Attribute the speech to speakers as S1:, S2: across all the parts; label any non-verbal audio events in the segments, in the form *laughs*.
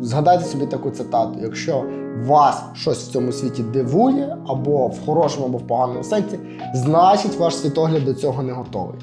S1: Згадайте собі таку цитату: якщо вас щось в цьому світі дивує, або в хорошому, або в поганому сенсі, значить ваш світогляд до цього не готовий.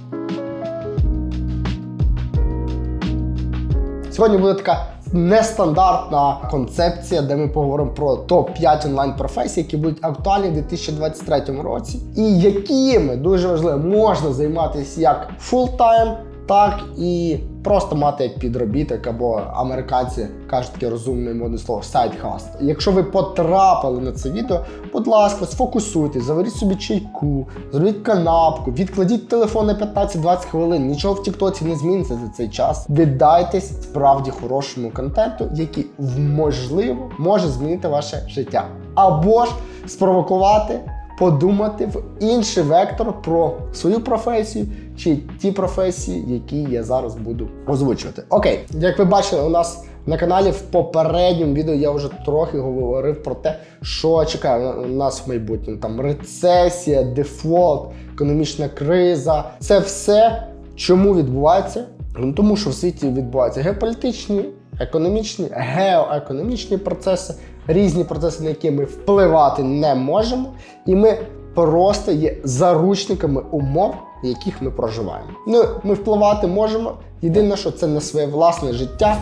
S1: Сьогодні буде така нестандартна концепція, де ми поговоримо про топ-5 онлайн-професій, які будуть актуальні в 2023 році, і якими дуже важливо можна займатися як фултайм, так і просто мати як підробіток, або американці кажуть таке розумне модне слово hustle. Якщо ви потрапили на це відео, будь ласка, сфокусуйтесь, заваріть собі чайку, зробіть канапку, відкладіть телефон на 15-20 хвилин. Нічого в Тіктоці не зміниться за цей час. Віддайтесь справді хорошому контенту, який можливо може змінити ваше життя, або ж спровокувати подумати в інший вектор про свою професію чи ті професії, які я зараз буду озвучувати. Окей, як ви бачили, у нас на каналі в попередньому відео я вже трохи говорив про те, що чекає на- нас в майбутньому. Там рецесія, дефолт, економічна криза. Це все чому відбувається? Ну, тому що в світі відбуваються геополітичні, економічні, геоекономічні процеси, різні процеси, на які ми впливати не можемо, і ми просто є заручниками умов, в яких ми проживаємо. Ну, ми впливати можемо. Єдине, що це не своє власне життя,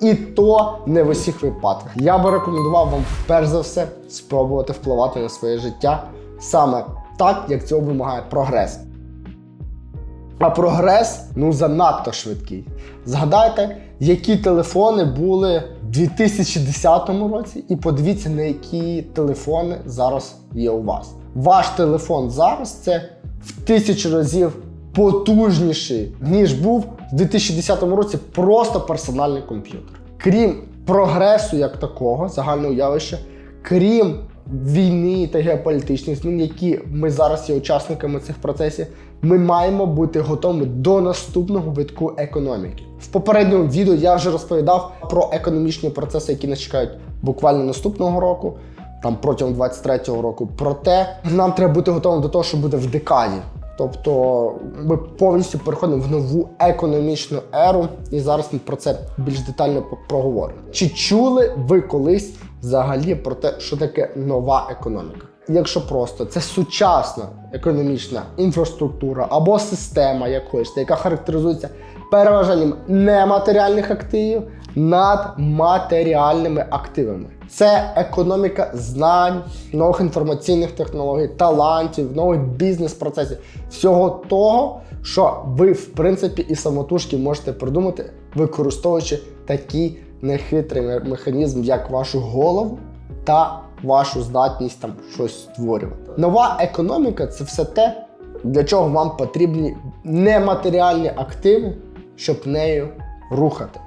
S1: і то не в усіх випадках. Я би рекомендував вам перш за все спробувати впливати на своє життя саме так, як цього вимагає прогрес. А прогрес ну занадто швидкий. Згадайте, які телефони були 2010 році, і подивіться, на які телефони зараз є у вас. Ваш телефон зараз це в тисячу разів потужніший, ніж був в 2010 році просто персональний комп'ютер. Крім прогресу як такого, загального явища, крім війни та геополітичних змін, які ми зараз є учасниками цих процесів, ми маємо бути готовими до наступного витку економіки. В попередньому відео я вже розповідав про економічні процеси, які нас чекають буквально наступного року, там протягом 23-го року. Проте нам треба бути готовим до того, що буде в декаді. Тобто ми повністю переходимо в нову економічну еру, і зараз ми про це більш детально проговоримо. Чи чули ви колись взагалі про те, що таке нова економіка? Якщо просто це сучасна економічна інфраструктура або система якоїсь, яка характеризується переважанням нематеріальних активів над матеріальними активами. Це економіка знань, нових інформаційних технологій, талантів, нових бізнес-процесів, всього того, що ви, в принципі, і самотужки можете придумати, використовуючи такий нехитрий механізм, як вашу голову та вашу здатність там щось створювати. Нова економіка це все те, для чого вам потрібні нематеріальні активи, щоб нею рухати.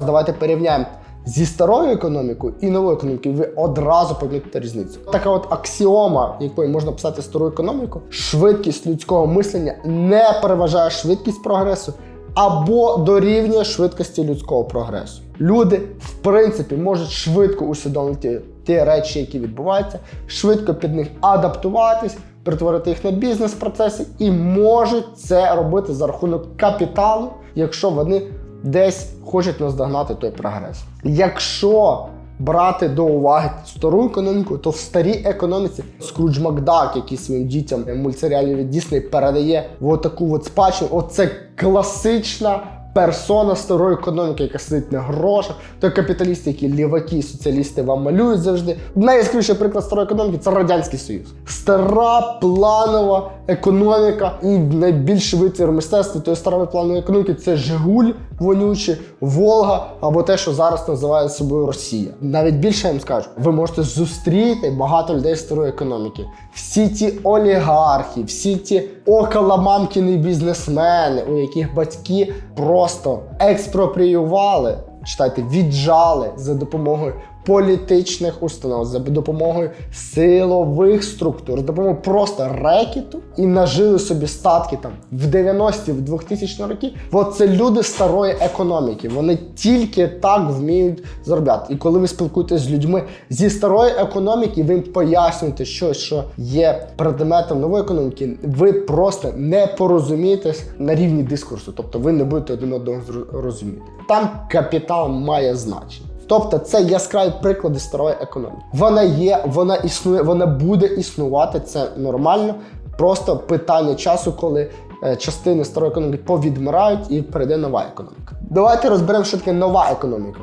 S1: Давайте порівняємо зі старою економікою і новою економікою. Ви одразу помітите різницю. Така от аксіома, якою можна писати стару економіку, швидкість людського мислення не переважає швидкість прогресу або дорівнює швидкості людського прогресу. Люди, в принципі, можуть швидко усвідомити ті речі, які відбуваються, швидко під них адаптуватись, перетворити їх на бізнес-процеси і можуть це робити за рахунок капіталу, якщо вони десь хочуть наздогнати той прогрес. Якщо брати до уваги стару економіку, то в старій економіці Скрудж Макдак, який своїм дітям в мультсеріалі від Дісней передає в таку от спадщину, оце класична персона старої економіки, яка сидить на грошах, той капіталіст, які ліваки, соціалісти вам малюють завжди. Найяскравіший приклад старої економіки це Радянський Союз. Стара планова економіка і найбільший витвір мистецтва тої старої планової економіки це Жигуль вонючий, Волга або те, що зараз називає собою Росія. Навіть більше я їм скажу, ви можете зустріти багато людей старої економіки. Всі ті олігархи, всі ті околомамкіни бізнесмени, у яких батьки просто експропріювали, читайте, віджали за допомогою політичних установ, за допомогою силових структур, за допомогою просто рекету і нажили собі статки там в 90-ті, в 2000 роки. Бо це люди старої економіки. Вони тільки так вміють заробляти. І коли ви спілкуєтесь з людьми зі старої економіки, ви їм пояснюєте щось, що є предметом нової економіки, ви просто не порозумієтесь на рівні дискурсу, тобто ви не будете один одного розуміти. Там капітал має значення. Тобто це яскраві приклади старої економіки. Вона є, вона існує, вона буде існувати. Це нормально. Просто питання часу, коли е, частини старої економіки повідмирають і прийде нова економіка. Давайте розберемо, що таке нова економіка.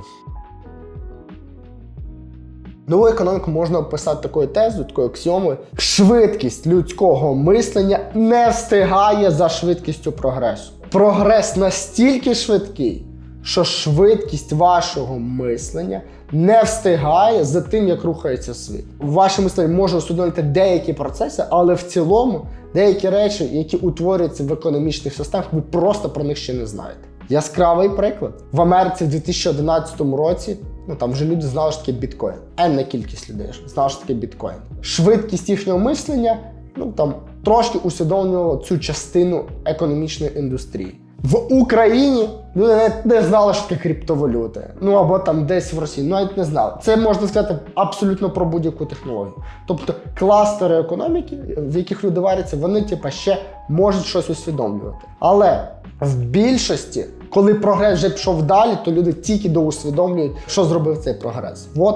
S1: Нову економіку можна описати такою тезою, такою аксіомою. Швидкість людського мислення не встигає за швидкістю прогресу. Прогрес настільки швидкий, що швидкість вашого мислення не встигає за тим, як рухається світ. Ваше мислення може усвідомити деякі процеси, але в цілому деякі речі, які утворюються в економічних системах, ви просто про них ще не знаєте. Яскравий приклад в Америці в 2011 році. Ну там вже люди знали, що таке біткоін. Енна кількість людей знала, що таке біткоін. Швидкість їхнього мислення, ну там трошки усвідомлювало цю частину економічної індустрії. В Україні люди навіть не знали, що таке криптовалюти. Ну або там десь в Росії, навіть не знали. Це можна сказати абсолютно про будь-яку технологію. Тобто кластери економіки, в яких люди варяться, вони типа ще можуть щось усвідомлювати. Але в більшості, коли прогрес вже пішов далі, то люди тільки доусвідомлюють, що зробив цей прогрес. От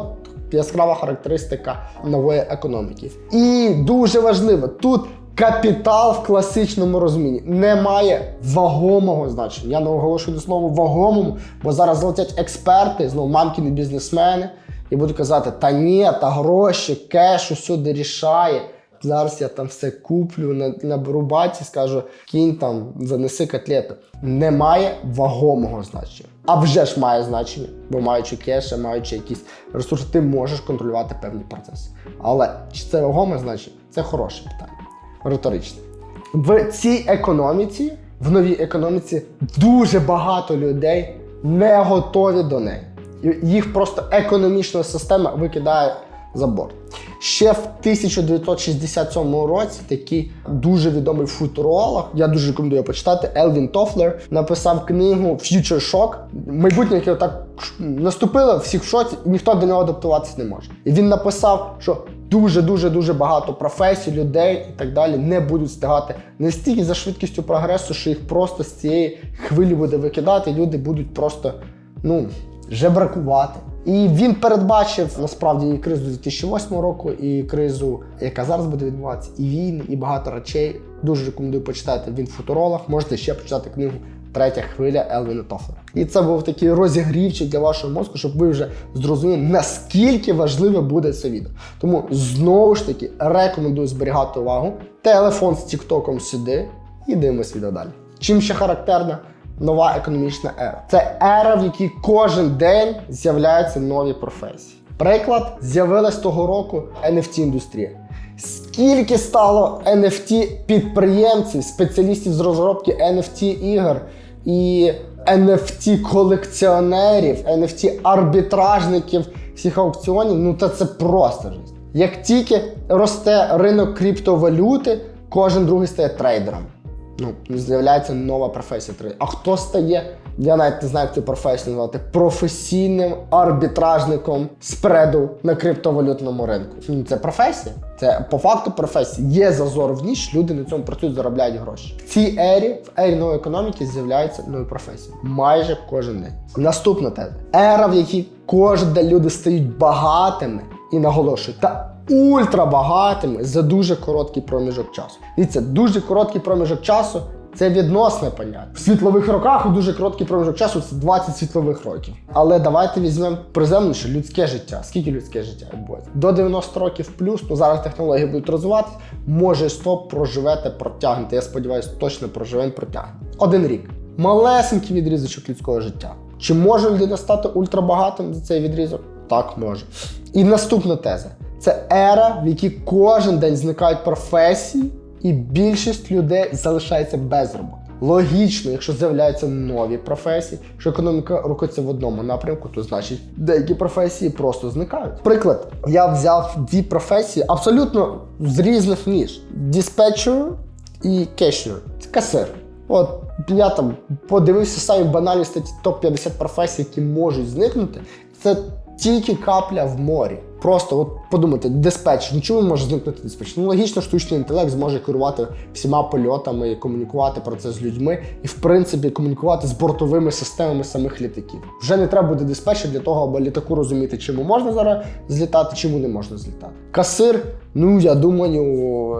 S1: яскрава характеристика нової економіки. І дуже важливо, тут капітал в класичному розумінні не має вагомого значення. Я не оголошую до слова вагомому, бо зараз злетять експерти, знову мамкіни бізнесмени, і будуть казати: та ні, та гроші, кеш усюди рішає. Зараз я там все куплю, на- баті, скажу, кінь там, занеси котлету. Немає вагомого значення. А вже ж має значення, бо маючи кеш, маючи якісь ресурси, ти можеш контролювати певні процеси. Але чи це вагоме значення? Це хороше питання. Риторичне. В цій економіці, в новій економіці, дуже багато людей не готові до неї. Їх просто економічна система викидає за борт. Ще в 1967 році такий дуже відомий футуролог, я дуже рекомендую почитати, Елвін Тофлер, написав книгу Future Shock. Майбутнє, яке так наступило, всіх в шоці, ніхто до нього адаптуватися не може. І він написав, що дуже дуже багато професій, людей і так далі не будуть встигати настільки за швидкістю прогресу, що їх просто з цієї хвилі буде викидати, люди будуть просто ну жебракувати. І він передбачив насправді і кризу 2008 року, і кризу, яка зараз буде відбуватися, і війни, і багато речей. Дуже рекомендую почитати. Він футуролог. Можете ще почитати книгу Третя хвиля Елвіна Тофлера. І це був такий розігрівчик для вашого мозку, щоб ви вже зрозуміли, наскільки важливе буде це відео. Тому знову ж таки рекомендую зберігати увагу. Телефон з Тіктоком сюди і дивимось відео далі. Чим ще характерна нова економічна ера? Це ера, в якій кожен день з'являються нові професії. Приклад з'явилась того року NFT індустрія. Скільки стало NFT підприємців, спеціалістів з розробки NFT ігор і NFT колекціонерів, NFT арбітражників всіх аукціонів, ну та це просто жесть. Як тільки росте ринок криптовалюти, кожен другий стає трейдером. Ну, з'являється нова професія. А хто стає? Я навіть не знаю, як цю професію назвати професійним арбітражником спреду на криптовалютному ринку. Це професія. Це по факту професія. Є зазор в ніч, люди на цьому працюють, заробляють гроші. В цій ері, в ері нової економіки, з'являються нові професії. Майже кожен день. Наступна теза. Ера, в якій кожен день люди стають багатими і наголошую, та ультрабагатими за дуже короткий проміжок часу. Дивіться, дуже короткий проміжок часу це відносне поняття. В світлових роках у дуже короткий проміжок часу це 20 світлових років. Але давайте візьмемо приземленіше людське життя. Скільки людське життя відбувається? До 90 років плюс, ну зараз технології будуть розвиватися, може 100 проживете, протягнете. Я сподіваюся, точно проживемо, протягнете. Один рік. Малесенький відрізочок людського життя. Чи може людина стати ультрабагатим за цей відрізок? Так, може. І наступна теза. Це ера, в якій кожен день зникають професії, і більшість людей залишається без роботи. Логічно, якщо з'являються нові професії, що економіка рухається в одному напрямку, то значить деякі професії просто зникають. Приклад, я взяв дві професії абсолютно з різних ніж: диспетчер і кешер. Це касир. От я там подивився самі банальні статті топ-50 професій, які можуть зникнути. Це тільки капля в морі. Просто от подумайте, диспетчер, ну чому може зникнути диспетчер? Ну логічно, штучний інтелект зможе керувати всіма польотами, і комунікувати про це з людьми, і в принципі комунікувати з бортовими системами самих літаків. Вже не треба буде диспетчер для того, аби літаку розуміти, чому можна зараз злітати, чому не можна злітати. Касир, ну я думаю,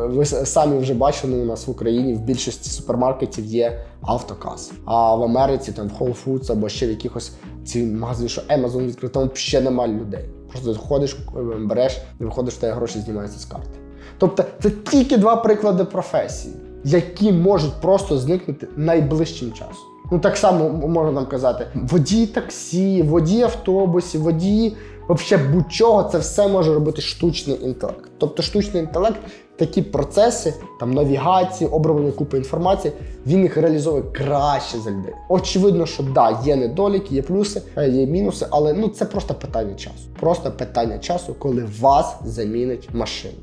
S1: ви самі вже бачили у нас в Україні в більшості супермаркетів є автокас. А в Америці там в Whole Foods або ще в якихось ці магазини, що Amazon відкритому ще немає людей. Просто заходиш, е, береш, виходиш, в гроші знімаються з карти. Тобто це тільки два приклади професії, які можуть просто зникнути найближчим часом. Ну так само можна нам казати: водії таксі, водії автобусів, водії взагалі будь-чого, це все може робити штучний інтелект. Тобто штучний інтелект, такі процеси, там навігації, оброблення купи інформації, він їх реалізовує краще за людей. Очевидно, що да, є недоліки, є плюси, е, є мінуси, але ну це просто питання часу. Просто питання часу, коли вас замінить машина.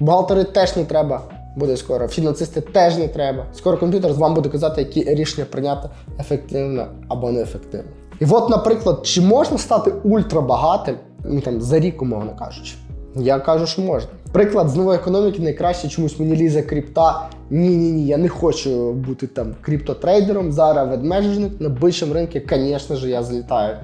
S1: Бухгалтери теж не треба. Буде скоро, фінансисти теж не треба. Скоро комп'ютер вам буде казати, які рішення прийняти ефективно або неефективно. І от, наприклад, чи можна стати ультрабагатим ну, там, за рік, умовно кажучи? Я кажу, що можна. Приклад з нової економіки найкраще чомусь мені лізе крипта. Ні, ні, я не хочу бути там криптотрейдером. Зараз ведмежник на більшому ринку, звісно ж, я злітаю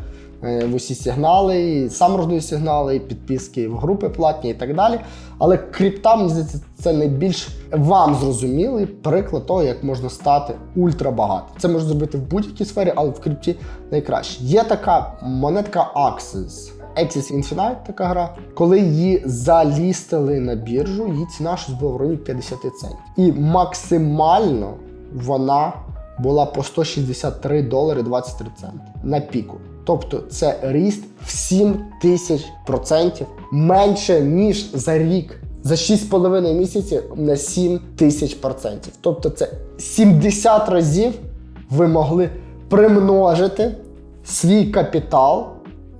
S1: в усі сигнали, і сам роздаю сигнали, і підписки в групи платні і так далі. Але крипта, мені здається, це найбільш вам зрозумілий приклад того, як можна стати ультрабагатим. Це можна зробити в будь-якій сфері, але в крипті найкраще. Є така монетка Axis. Axis Infinite така гра. Коли її залістили на біржу, її ціна щось була в районі 50 центів. І максимально вона була по 163 долари 23 центи на піку. Тобто це ріст в 7 тисяч процентів менше, ніж за рік. За 6,5 місяців на 7 тисяч процентів. Тобто це 70 разів ви могли примножити свій капітал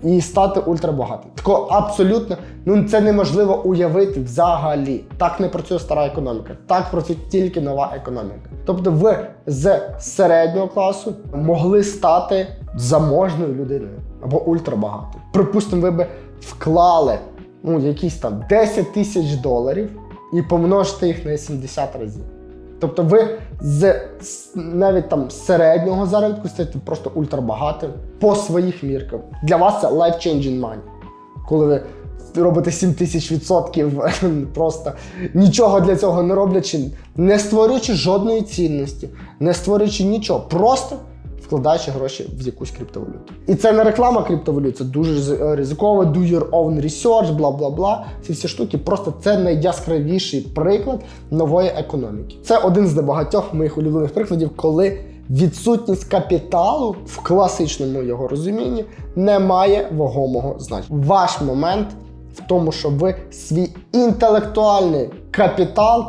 S1: і стати ультрабагатим. Такого абсолютно ну це неможливо уявити взагалі. Так не працює стара економіка, так працює тільки нова економіка. Тобто, ви з середнього класу могли стати заможною людиною або ультрабагатим. Припустимо, ви би вклали ну, якісь там 10 тисяч доларів і помножите їх на 70 разів. Тобто ви з навіть там середнього заробітку стаєте просто ультрабагатим по своїх мірках. Для вас це life-changing money. Коли ви робите 7 тисяч відсотків, *laughs* просто нічого для цього не роблячи, не створюючи жодної цінності, не створюючи нічого, просто вкладаючи гроші в якусь криптовалюту. І це не реклама криптовалют, це дуже riz- ризиково, do your own research, бла бла бла. Ці всі штуки. Просто це найяскравіший приклад нової економіки. Це один з небагатьох моїх улюблених прикладів, коли відсутність капіталу в класичному його розумінні не має вагомого значення. Ваш момент в тому, щоб ви свій інтелектуальний капітал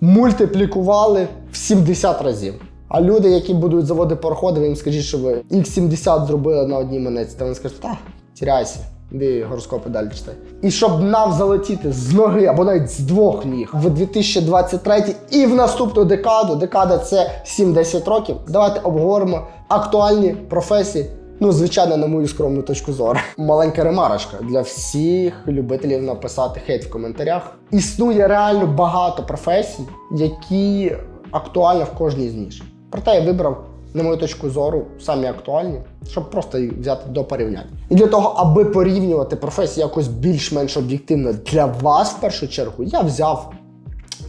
S1: мультиплікували в 70 разів. А люди, які будуть заводити пароходи, ви їм скажіть, що ви X70 зробили на одній монеті, та вони скажуть, та, тіряйся, іди гороскопи далі читай. І щоб нам залетіти з ноги або навіть з двох ніг в 2023 і в наступну декаду, декада це 7-10 років, давайте обговоримо актуальні професії. Ну, звичайно, на мою скромну точку зору. Маленька ремарочка для всіх любителів написати хейт в коментарях. Існує реально багато професій, які актуальні в кожній з ніж. Проте я вибрав, на мою точку зору, самі актуальні, щоб просто їх взяти до порівняння. І для того, аби порівнювати професії якось більш-менш об'єктивно для вас, в першу чергу, я взяв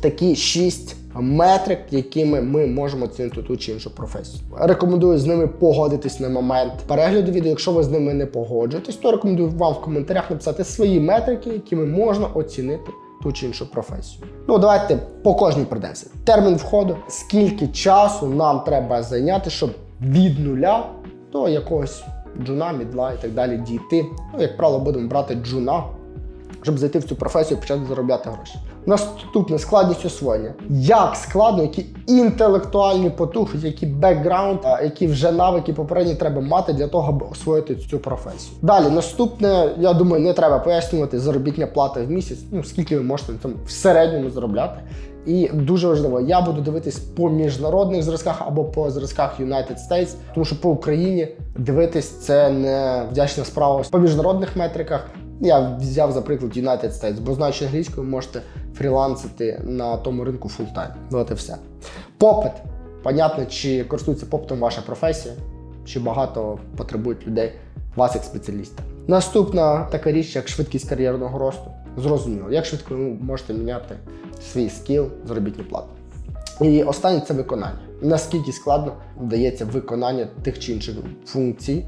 S1: такі шість метрик, якими ми можемо оцінити ту чи іншу професію. Рекомендую з ними погодитись на момент перегляду відео. Якщо ви з ними не погоджуєтесь, то рекомендую вам в коментарях написати свої метрики, якими можна оцінити ту чи іншу професію. Ну, давайте по кожній пройдемося. Термін входу, скільки часу нам треба зайняти, щоб від нуля до якогось джуна, мідла і так далі дійти. Ну, як правило, будемо брати джуна, щоб зайти в цю професію і почати заробляти гроші. Наступне складність освоєння. Як складно, які інтелектуальні потуги, які бекграунд, які вже навики попередні треба мати для того, аби освоїти цю професію. Далі, наступне, я думаю, не треба пояснювати заробітня плата в місяць. Ну скільки ви можете там в середньому заробляти. І дуже важливо, я буду дивитись по міжнародних зразках або по зразках United States, тому що по Україні дивитись це не вдячна справа по міжнародних метриках. Я взяв за приклад United States, бо знаючи англійською, можете фрілансити на тому ринку фултайм. От і все. Попит. Понятно, чи користується попитом ваша професія, чи багато потребують людей вас як спеціаліста. Наступна така річ, як швидкість кар'єрного росту. Зрозуміло, як швидко ви можете міняти свій скіл, заробітну плату. І останнє це виконання. Наскільки складно вдається виконання тих чи інших функцій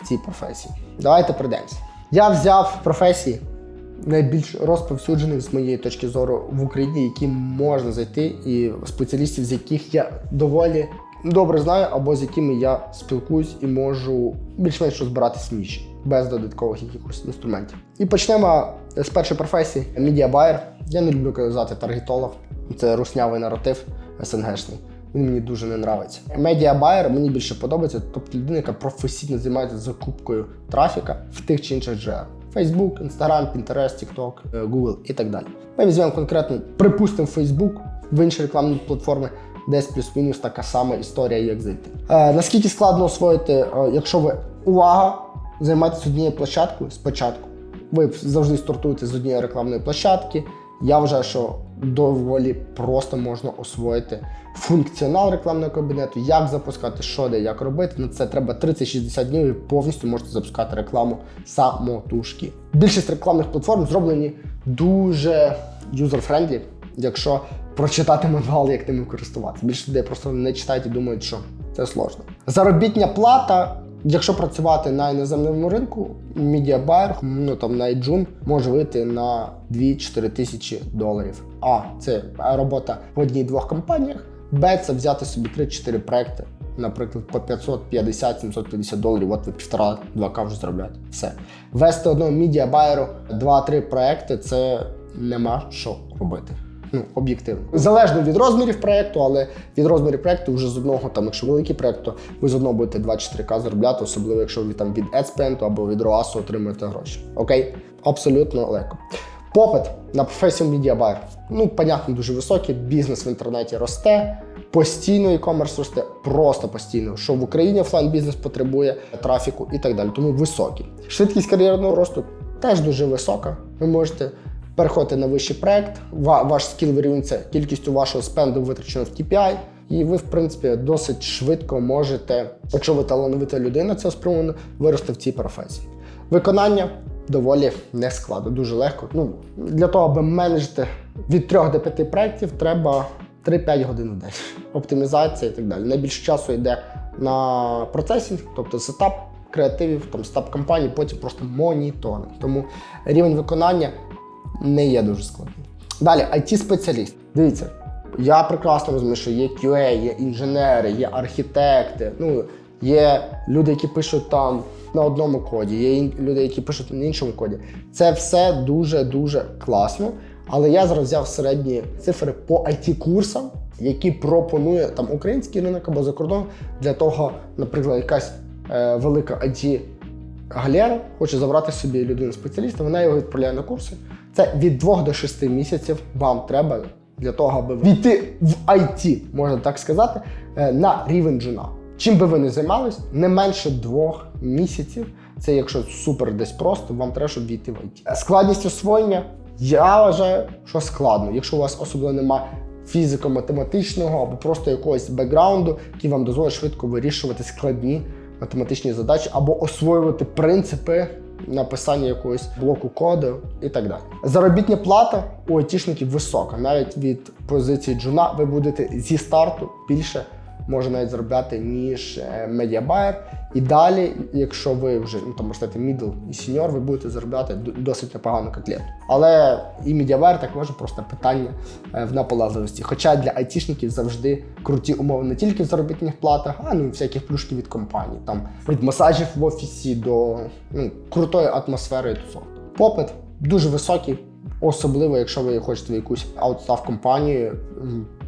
S1: в цій професії. Давайте пройдемося. Я взяв професії найбільш розповсюджених з моєї точки зору в Україні, які можна зайти, і спеціалістів, з яких я доволі добре знаю, або з якими я спілкуюсь і можу більш-менш розбирати сміші без додаткових якихось інструментів. І почнемо з першої професії медіабайер. Я не люблю казати таргетолог. Це руснявий наратив СНГшний. Він мені дуже не нравиться. Медіабайер мені більше подобається, тобто людина, яка професійно займається закупкою трафіка в тих чи інших джерелах. Facebook, Instagram, Pinterest, TikTok, е, Google і так далі. Ми візьмемо конкретно, припустимо, Facebook в інші рекламні платформи, десь плюс-мінус така сама історія, як зайти. Е, наскільки складно освоїти, е, якщо ви увага, займаєтесь однією площадкою спочатку. Ви завжди стартуєте з однієї рекламної площадки. Я вважаю, що доволі просто можна освоїти функціонал рекламного кабінету, як запускати, що де, як робити. На це треба 30-60 днів і повністю можете запускати рекламу самотужки. Більшість рекламних платформ зроблені дуже юзер-френдлі, якщо прочитати мануал, як ними користуватися. Більше людей просто не читають і думають, що це сложно. Заробітня плата. Якщо працювати на іноземному ринку, медіабайер, ну там на iJoom, може вийти на 2-4 тисячі доларів. А це робота в одній-двох компаніях. Б це взяти собі 3-4 проекти, наприклад, по 550-750 доларів. От ви півтора-два к вже заробляєте. Все. Вести одного медіабайеру 2-3 проекти це нема що робити. Ну, об'єктивно. Залежно від розмірів проєкту, але від розмірів проєкту вже з одного, там, якщо великий проєкт, то ви з одного будете 2-4К заробляти, особливо якщо ви там від AdSpend або від ROAS отримуєте гроші. Окей? Абсолютно легко. Попит на професію медіабайер. Ну, понятно, дуже високий. Бізнес в інтернеті росте, постійно e-commerce росте, просто постійно. Що в Україні офлайн бізнес потребує трафіку і так далі. Тому високий. Швидкість кар'єрного росту теж дуже висока. Ви можете переходите на вищий проект, ваш скіл вирівнюється кількістю вашого спенду витрачено в TPI, і ви, в принципі, досить швидко можете, якщо ви талановита людина, це спрямовано, вирости в цій професії. Виконання доволі не складно, дуже легко. Ну, для того, аби менеджити від 3 до 5 проєктів, треба 3-5 годин в день. Оптимізація і так далі. Найбільше часу йде на процесінг, тобто сетап креативів, там сетап компанії, потім просто моніторинг. Тому рівень виконання не є дуже складним. Далі, IT-спеціаліст. Дивіться, я прекрасно розумію, що є QA, є інженери, є архітекти. Ну, є люди, які пишуть там на одному коді, є люди, які пишуть на іншому коді. Це все дуже-дуже класно. Але я зараз взяв середні цифри по IT-курсам, які пропонує там український ринок або за кордон для того, наприклад, якась е, велика IT галера хоче забрати собі людину спеціаліста, вона його відправляє на курси. Це від 2 до 6 місяців вам треба для того, аби війти в IT, можна так сказати, е, на рівень джуна. Чим би ви не займались, не менше двох місяців. Це якщо супер десь просто, вам треба, щоб війти в IT. Складність освоєння, я вважаю, що складно. Якщо у вас особливо немає фізико-математичного або просто якогось бекграунду, який вам дозволить швидко вирішувати складні математичні задачі або освоювати принципи написання якогось блоку коду і так далі. Заробітня плата у айтішників висока. Навіть від позиції джуна ви будете зі старту більше може навіть заробляти, ніж медіабайер. І далі, якщо ви вже ну, там можете мідл і сіньор, ви будете заробляти досить непогану котлету. Але і медіабайер також просто питання е, в наполегливості. Хоча для айтішників завжди круті умови не тільки в заробітних платах, а ну і всяких плюшків від компаній. Там від масажів в офісі до ну, крутої атмосфери і тусовки. Попит дуже високі, особливо, якщо ви хочете в якусь аутстав компанію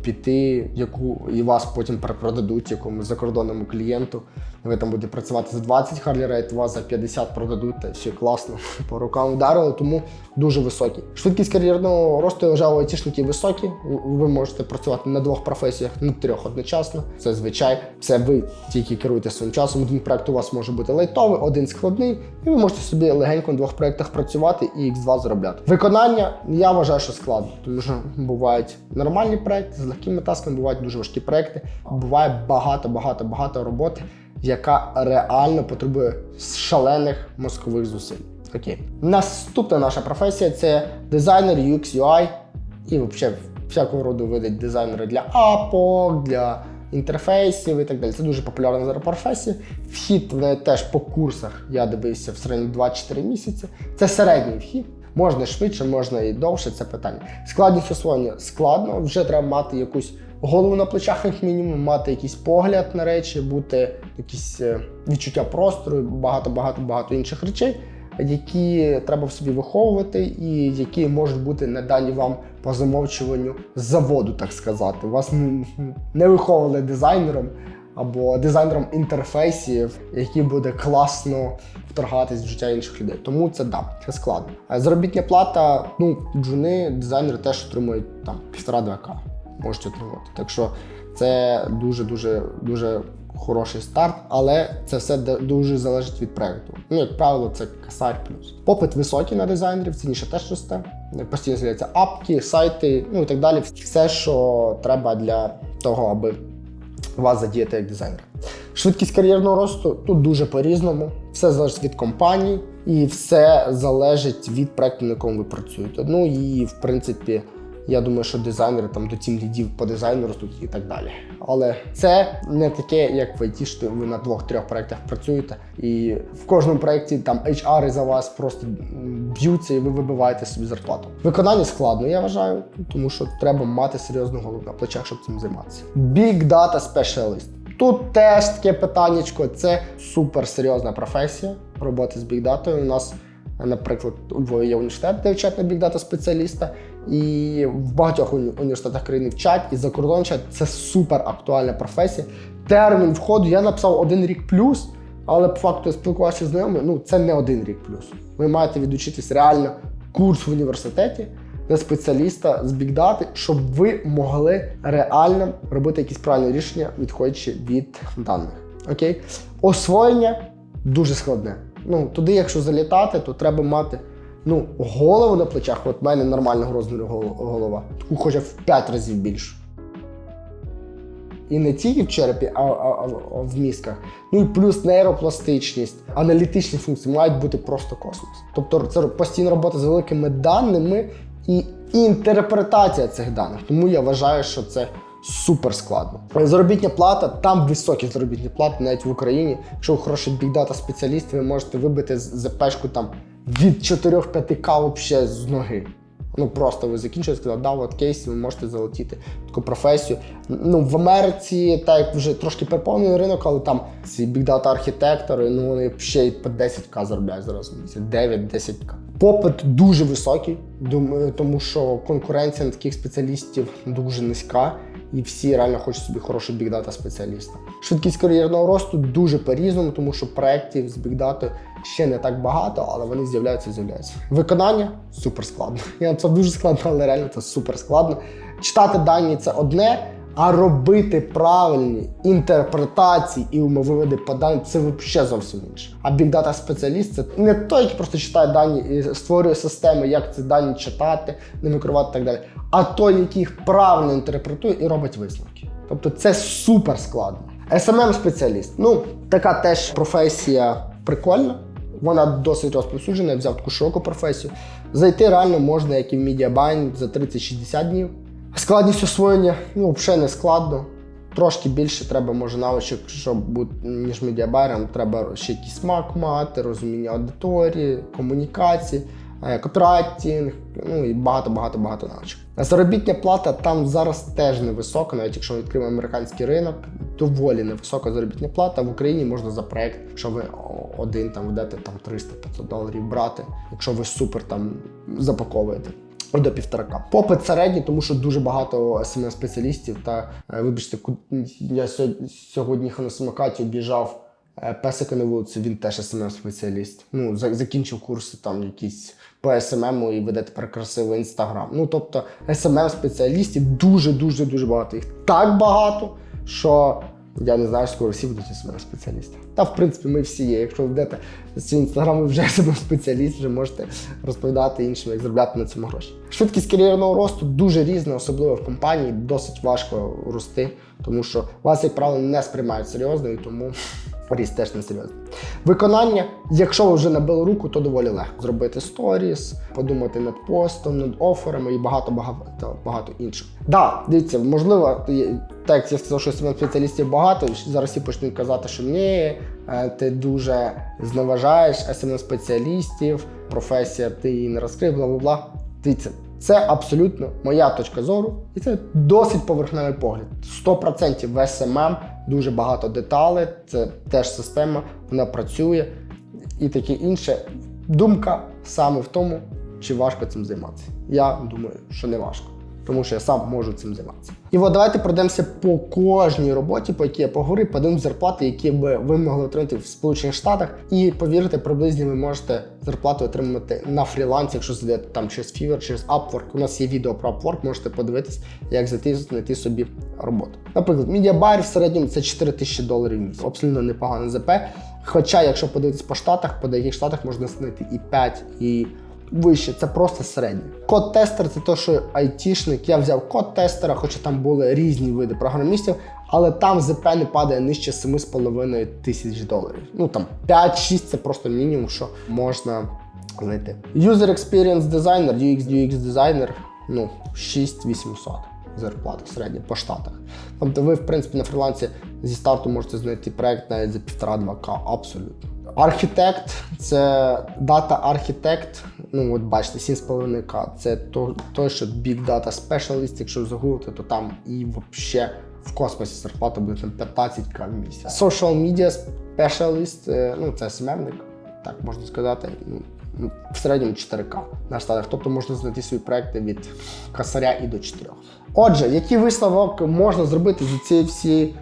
S1: піти, яку і вас потім перепродадуть якомусь закордонному клієнту. Ви там будете працювати за 20 харлі рейт, вас за 50 продадуть, та все класно, *laughs* по рукам вдарили, тому дуже високі. Швидкість кар'єрного росту я вважаю, айтішники високі. Ви можете працювати на двох професіях, на трьох одночасно. Це звичай. Це ви тільки керуєте своїм часом. Один проект у вас може бути лайтовий, один складний, і ви можете собі легенько на двох проектах працювати і X2 заробляти. Виконання я вважаю, що складно, тому що бувають нормальні проекти з легкими тасками, бувають дуже важкі проекти. Буває багато, багато, багато роботи, яка реально потребує шалених мозкових зусиль. Окей. Наступна наша професія це дизайнер UX, UI і взагалі всякого роду види дизайнери для апок, для інтерфейсів і так далі. Це дуже популярна зараз професія. Вхід в неї теж по курсах я дивився в середньому 2-4 місяці. Це середній вхід. Можна швидше, можна і довше, це питання. Складність освоєння складно, вже треба мати якусь голову на плечах, як мінімум, мати якийсь погляд на речі, бути якісь е, відчуття простору, багато, багато, багато інших речей, які треба в собі виховувати, і які можуть бути надані вам по замовчуванню заводу, так сказати. Вас не виховували дизайнером або дизайнером інтерфейсів, який буде класно вторгатись в життя інших людей. Тому це да, це складно. А Заробітня плата, ну, джуни, дизайнери теж отримують там півтора-два можуть отримувати. Так що це дуже дуже хороший старт, але це все дуже залежить від проекту. Ну, як правило, це косарь плюс. Попит високий на дизайнерів, цінніше теж росте. Постійно з'являються апки, сайти, ну і так далі. Все, що треба для того, аби вас задіяти як дизайнер. Швидкість кар'єрного росту тут дуже по-різному. Все залежить від компаній і все залежить від проекту, на якому ви працюєте. Ну і в принципі, я думаю, що дизайнери там до тім лідів по дизайну ростуть і так далі. Але це не таке, як в IT, що ви на двох-трьох проектах працюєте, і в кожному проєкті там HR за вас просто б'ються, і ви вибиваєте собі зарплату. Виконання складно, я вважаю, тому що треба мати серйозну голову на плечах, щоб цим займатися. Big Data Specialist. Тут теж таке питаннячко. Це супер серйозна професія роботи з Data. У нас, наприклад, Львові є університет, де вчать на Data спеціаліста. І в багатьох університетах країни вчать і за кордон вчать. Це супер актуальна професія. Термін входу я написав один рік плюс, але по факту спілкувався з ними. Ну це не один рік плюс. Ви маєте відучитись реально курс в університеті на спеціаліста з бікдати, щоб ви могли реально робити якісь правильні рішення, відходячи від даних. Окей? Освоєння дуже складне. Ну, туди, якщо залітати, то треба мати ну, голову на плечах. От в мене нормального розміру голова, таку хоча в 5 разів більше. І не тільки в черепі, а, а, а в мізках. Ну і плюс нейропластичність, аналітичні функції мають бути просто космос. Тобто це постійна робота з великими даними і інтерпретація цих даних. Тому я вважаю, що це супер складно. Заробітня плата, там високі заробітні плати, навіть в Україні. Якщо ви хороший бікдата спеціаліст, ви можете вибити з ЗПшку там від 4-5 к вообще з ноги. Ну просто ви закінчили, сказали, да, от кейс, ви можете залетіти таку професію. Ну в Америці так як вже трошки переповнений ринок, але там ці бігдата архітектори, ну вони ще й по 10к заробляють зараз в місяць, 9-10к. Попит дуже високий, тому що конкуренція на таких спеціалістів дуже низька, і всі реально хочуть собі хорошого бігдата спеціаліста. Швидкість кар'єрного росту дуже по-різному, тому що проєктів з бігдатою ще не так багато, але вони з'являються з'являються. Виконання супер складно. Я написав дуже складно, але реально це супер складно. Читати дані це одне, а робити правильні інтерпретації і умовиводи по даним це взагалі зовсім інше. А бігдата спеціаліст це не той, який просто читає дані і створює системи, як ці дані читати, ними керувати і так далі, а той, який їх правильно інтерпретує і робить висновки. Тобто це супер складно. smm спеціаліст ну така теж професія прикольна. Вона досить розповсюджена, я взяв таку широку професію. Зайти реально можна, як і в Mediabind, за 30-60 днів. Складність освоєння ну, взагалі не складно. Трошки більше треба, може, навичок, щоб бути, ніж медіабайером. Треба ще якийсь смак мати, розуміння аудиторії, комунікації. Копірайтінг, ну і багато, багато, багато навичок. Заробітня плата там зараз теж невисока, навіть якщо ми відкриємо американський ринок, доволі невисока заробітня плата. В Україні можна за проект, якщо ви один там ведете там 300-500 доларів брати, якщо ви супер там запаковуєте. До півторака. Попит середній, тому що дуже багато smm спеціалістів. Та е, вибачте, я сьогодні, на самокаті обіжав е, песика на вулиці, він теж smm спеціаліст. Ну, закінчив курси там якісь по SMM і веде тепер красивий інстаграм. Ну тобто smm спеціалістів дуже дуже багато. Їх так багато, що я не знаю, скоро всі будуть smm спеціалісти. Та в принципі ми всі є. Якщо ведете свій інстаграм, ви вже *laughs* smm спеціаліст, вже можете розповідати іншим, як заробляти на цьому гроші. Швидкість кар'єрного росту дуже різна, особливо в компанії. Досить важко рости, тому що вас, як правило, не сприймають серйозно, і тому ріст теж не серйозний. Виконання, якщо ви вже набили руку, то доволі легко зробити сторіс, подумати над постом, над оферами і багато багато багато іншого. Да, дивіться, можливо, так я сказав, що саме спеціалістів багато. Зараз всі почнуть казати, що ні, е, ти дуже зневажаєш smm спеціалістів, професія, ти її не розкрив, бла бла бла. Дивіться, це абсолютно моя точка зору, і це досить поверхневий погляд. 100% в SMM дуже багато деталей, це теж система, вона працює і таке інше. Думка саме в тому, чи важко цим займатися. Я думаю, що не важко, тому що я сам можу цим займатися. І от давайте пройдемося по кожній роботі, по якій я поговорив, подивимось зарплати, які би ви могли отримати в Сполучених Штатах. І повірте, приблизно ви можете зарплату отримати на фрілансі, якщо зайдете там через Fiverr, через Upwork. У нас є відео про Upwork, можете подивитись, як знайти собі роботу. Наприклад, медіабайер в середньому це 4 тисячі доларів в місяць. Абсолютно непогане ЗП. Хоча, якщо подивитись по штатах, по деяких штатах можна знайти і 5, і вище, це просто середнє. Код-тестер це то, що айтішник. Я взяв код-тестера, хоча там були різні види програмістів, але там ЗП не падає нижче 7,5 тисяч доларів. Ну там 5-6 це просто мінімум, що можна знайти. User Experience Designer, UX UX дизайнер, ну 6800 зарплата середня по штатах. Тобто ви, в принципі, на фрілансі зі старту можете знайти проект навіть за 1,5-2К, абсолютно. Архітект це дата архітект. Ну, от бачите, 7,5К. Це то, той, що Big Data Specialist, якщо загуглити, то там і взагалі в космосі зарплата буде там 15к в місяць. Social Media Specialist, е, ну це СММник, так можна сказати. Ну, в середньому 4К на штатах. Тобто можна знайти свої проекти від косаря і до 4. Отже, який висновок можна зробити з цієї всієї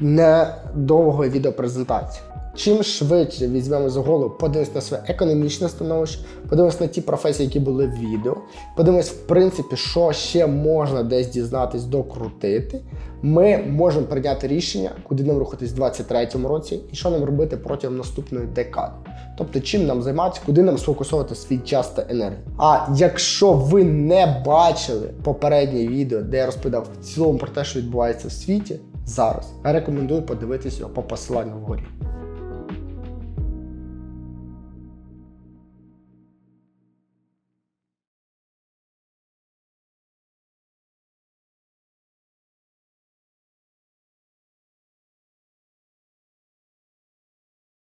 S1: недовгої відеопрезентації? Чим швидше візьмемо за голову, подивимось на своє економічне становище, подивимось на ті професії, які були в відео, подивимось, в принципі, що ще можна десь дізнатись, докрутити. Ми можемо прийняти рішення, куди нам рухатись в 2023 році і що нам робити протягом наступної декади. Тобто, чим нам займатися, куди нам сфокусувати свій час та енергію. А якщо ви не бачили попереднє відео, де я розповідав в цілому про те, що відбувається в світі зараз, я рекомендую подивитись його по посиланню вгорі.